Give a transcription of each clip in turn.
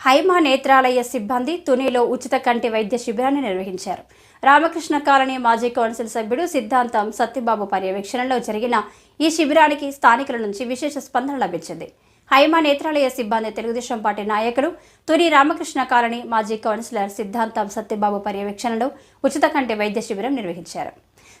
హైమా నేత్రాలయ సిబ్బంది తునిలో ఉచిత కంటి వైద్య శిబిరాన్ని నిర్వహించారు. రామకృష్ణ కాలనీ మాజీ కౌన్సిల్ సభ్యుడు సిద్ధాంతం సత్యబాబు పర్యవేక్షణలో జరిగిన ఈ శిబిరానికి స్థానికుల నుంచి విశేష స్పందన లభించింది. హైమా నేత్రాలయ సిబ్బంది తెలుగుదేశం పార్టీ నాయకుడు తురి రామకృష్ణ కాలనీ మాజీ కౌన్సిలర్ సిద్ధాంతం సత్యబాబు పర్యవేక్షణలో ఉచిత కంటి వైద్య శిబిరం నిర్వహించారు.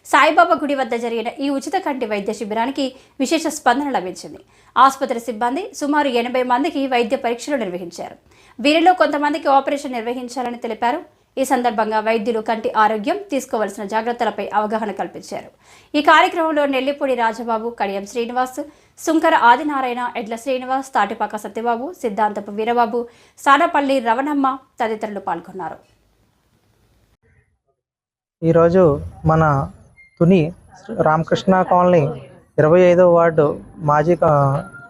సాయిబాబా గుడి వద్ద జరిగిన ఈ ఉచిత కంటి వైద్య శిబిరానికి విశేష స్పందన లభించింది. ఆసుపత్రి సిబ్బంది సుమారు ఎనభై మందికి వైద్య పరీక్షలు నిర్వహించారు. వీరిలో కొంతమందికి ఆపరేషన్ నిర్వహించాలని తెలిపారు. ఈ సందర్భంగా వైద్యులు కంటి ఆరోగ్యం తీసుకోవాల్సిన జాగ్రత్తలపై అవగాహన కల్పించారు. ఈ కార్యక్రమంలో నెల్లిపూడి రాజబాబు కడియం శ్రీనివాస్ సుంకర ఆదినారాయణ ఎడ్ల శ్రీనివాస్ తాటిపాక సత్యబాబు సిద్ధాంతపు వీరబాబు సానపల్లి రవణమ్మ తదితరులు పాల్గొన్నారు. ఈరోజు మన తుని రామకృష్ణ కాలనీ ఇరవై ఐదో వార్డు మాజీ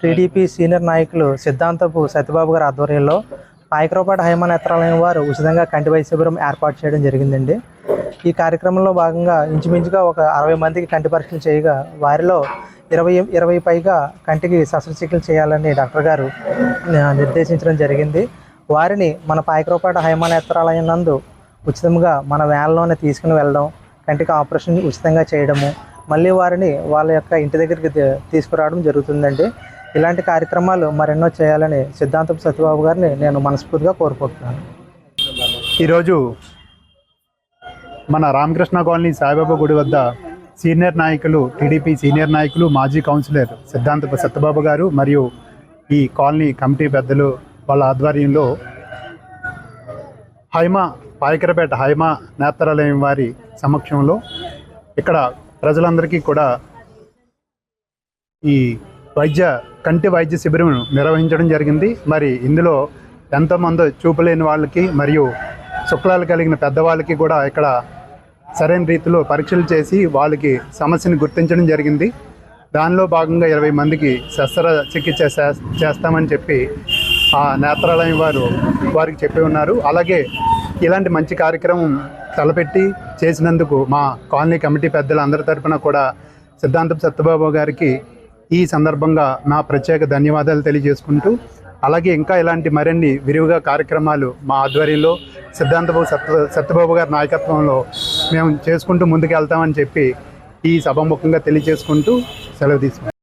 టీడీపీ సీనియర్ నాయకులు సిద్ధాంతపు సత్యబాబు గారి ఆధ్వర్యంలో పాయకరపాటి హైమానేత్రాలయం వారు ఉచితంగా కంటి వైద్య శిబిరం ఏర్పాటు చేయడం జరిగిందండి. ఈ కార్యక్రమంలో భాగంగా ఇంచుమించుగా ఒక అరవై మందికి కంటి పరీక్షలు చేయగా వారిలో ఇరవై ఇరవై పైగా కంటికి శస్త్రచికిత్స చేయాలని డాక్టర్ గారు నిర్దేశించడం జరిగింది. వారిని మన పాయకరపాటి హైమానేత్రాలయం నందు ఉచితంగా మన వ్యాన్లోనే తీసుకుని వెళ్ళడం కంటికి ఆపరేషన్ ఉచితంగా చేయడము మళ్ళీ వారిని వాళ్ళ యొక్క ఇంటి దగ్గరికి తీసుకురావడం జరుగుతుందండి. ఇలాంటి కార్యక్రమాలు మరెన్నో చేయాలని సిద్ధాంతం సత్యబాబు గారిని నేను మనస్ఫూర్తిగా కోరుకుంటున్నాను. ఈరోజు మన రామకృష్ణ కాలనీ సాయిబాబా గుడి వద్ద సీనియర్ నాయకులు టీడీపీ సీనియర్ నాయకులు మాజీ కౌన్సిలర్ సిద్ధాంత సత్యబాబు గారు మరియు ఈ కాలనీ కమిటీ పెద్దలు వాళ్ళ ఆధ్వర్యంలో హైమా పాయకరపేట హైమా నేత్రాలయం వారి సమక్షంలో ఇక్కడ ప్రజలందరికీ కూడా ఈ వైద్య కంటి వైద్య శిబిరం నిర్వహించడం జరిగింది. మరి ఇందులో ఎంతోమంది చూపలేని వాళ్ళకి మరియు శుక్లాలు కలిగిన పెద్దవాళ్ళకి కూడా ఇక్కడ సరైన రీతిలో పరీక్షలు చేసి వాళ్ళకి సమస్యను గుర్తించడం జరిగింది. దానిలో భాగంగా ఇరవై మందికి శస్త్ర చికిత్స చేస్తామని చెప్పి ఆ నేత్రాలయం వారు వారికి చెప్పి ఉన్నారు. అలాగే ఇలాంటి మంచి కార్యక్రమం తలపెట్టి చేసినందుకు మా కాలనీ కమిటీ పెద్దల అందరి తరపున కూడా సిద్ధాంతం సత్యబాబు గారికి ఈ సందర్భంగా నా ప్రత్యేక ధన్యవాదాలు తెలియజేసుకుంటూ అలాగే ఇంకా ఇలాంటి మరిన్ని విరివిగా కార్యక్రమాలు మా ఆధ్వర్యంలో సిద్ధాంతబాబు సత్య సత్యబాబు గారి నాయకత్వంలో మేము చేసుకుంటూ ముందుకు వెళ్తామని చెప్పి ఈ సభాముఖంగా తెలియజేసుకుంటూ సెలవు తీసుకుంటాం